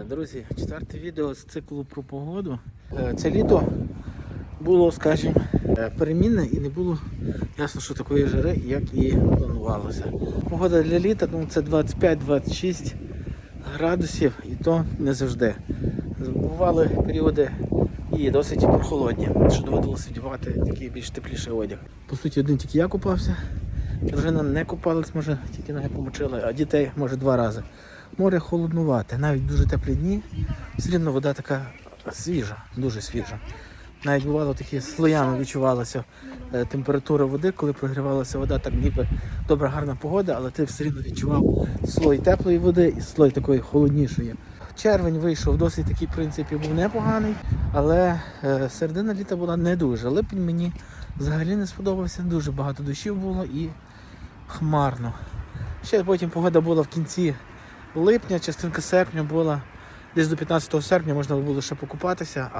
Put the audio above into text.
Е, Друзі, четверте відео з циклу про погоду. Е, Це літо було, скажімо, е, перемінне і не було ясно, що такої жари, як і планувалося. Погода для літа ну, це 25-26 градусів, і то не завжди. Бували періоди і досить прохолодні, що доводилося вдівати такий більш тепліший одяг. По суті, один тільки я купався. Дружина не купалась, може, тільки ноги помочили, а дітей може два рази. Море холоднувате, навіть дуже теплі дні. Все рівно вода така свіжа, дуже свіжа. Навіть бувало такі слоями відчувалася е, температура води, коли прогрівалася вода, так ніби добра, гарна погода, але ти все рівно відчував слой теплої води і слой такої холоднішої. Червень вийшов досить такий, в принципі, був непоганий, але е, середина літа була не дуже. Липень мені взагалі не сподобався, дуже багато дощів було і хмарно. Ще потім погода була в кінці липня, частинка серпня була десь до 15 серпня можна було ще покупатися.